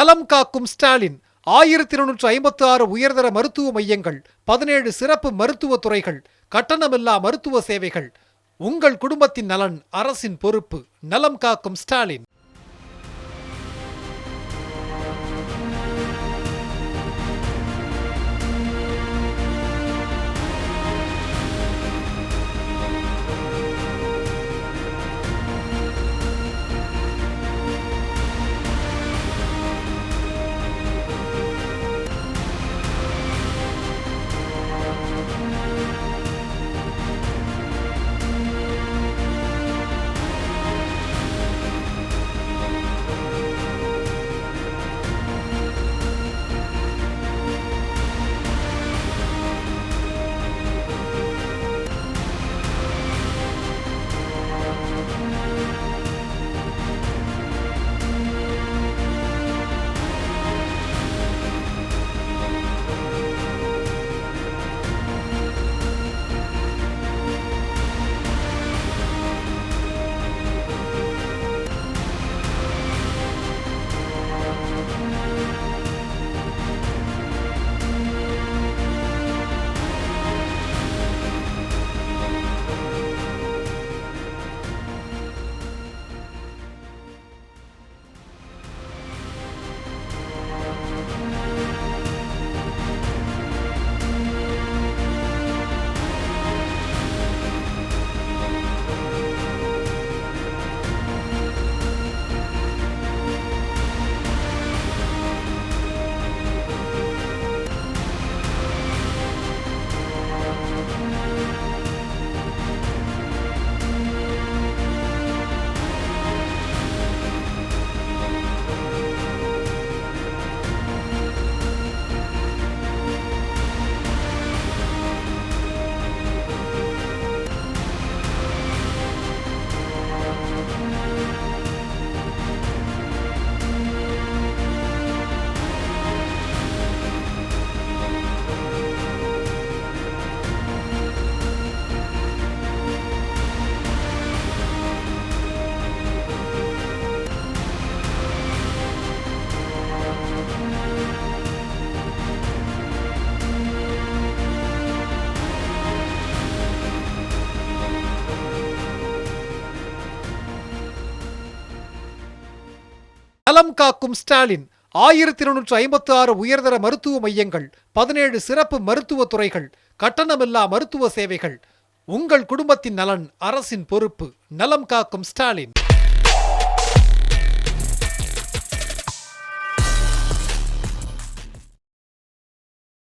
நலம் காக்கும் ஸ்டாலின். ஆயிரத்தி இருநூற்று ஐம்பத்தி ஆறு உயர்தர மருத்துவ மையங்கள் பதினேழு சிறப்பு மருத்துவ துறைகள் கட்டணமில்லா மருத்துவ சேவைகள். உங்கள் குடும்பத்தின் நலன் அரசின் பொறுப்பு. நலம் காக்கும் ஸ்டாலின். நலம் காக்கும் ஸ்டாலின். ஆயிரத்தி இருநூற்று ஐம்பத்தி ஆறு உயர்தர மருத்துவ மையங்கள் பதினேழு சிறப்பு மருத்துவ துறைகள் கட்டணமில்லா மருத்துவ சேவைகள். உங்கள் குடும்பத்தின் நலன் அரசின் பொறுப்பு. நலம் காக்கும் ஸ்டாலின்.